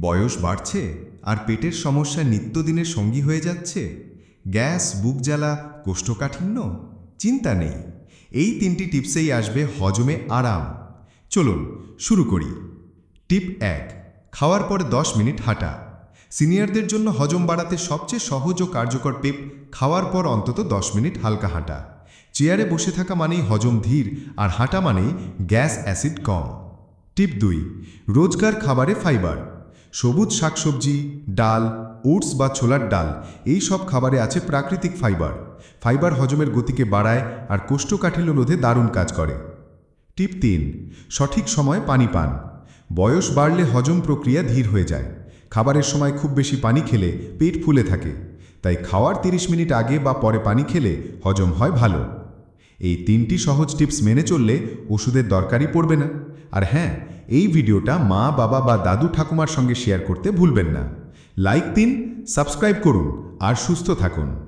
বয়স বাড়ছে আর পেটের সমস্যা নিত্যদিনের সঙ্গী হয়ে যাচ্ছে? গ্যাস, বুক জ্বালা, কোষ্ঠকাঠিন্য? চিন্তা নেই। এই তিনটি টিপসেই আসবে হজমে আরাম। চলুন, শুরু করি। টিপ এক, খাওয়ার পর দশ মিনিট হাঁটা। সিনিয়রদের জন্য হজম বাড়াতে সবচেয়ে সহজ ও কার্যকর টিপ, খাওয়ার পর অন্তত দশ মিনিট হালকা হাঁটা। চেয়ারে বসে থাকা মানেই হজম ধীর, আর হাঁটা মানেই গ্যাস অ্যাসিড কম। টিপ দুই, রোজকার খাবারে ফাইবার। সবুজ শাকসবজি, ডাল, ওটস বা ছোলার ডাল, এই সব খাবারে আছে প্রাকৃতিক ফাইবার। ফাইবার হজমের গতিকে বাড়ায় আর কোষ্ঠকাঠিন্য রোধে দারুণ কাজ করে। টিপ তিন, সঠিক সময়ে পানি পান। বয়স বাড়লে হজম প্রক্রিয়া ধীর হয়ে যায়। খাবারের সময় খুব বেশি পানি খেলে পেট ফুলে থাকে। তাই খাওয়ার 30 মিনিট আগে বা পরে পানি খেলে হজম হয় ভালো। এই তিনটি সহজ টিপস মেনে চললে ওষুধের দরকারই পড়বে না। আর হ্যাঁ এই ভিডিওটা মা, বাবা বা দাদু ঠাকুমার সঙ্গে শেয়ার করতে ভুলবেন না। লাইক দিন সাবস্ক্রাইব করুন আর সুস্থ থাকুন।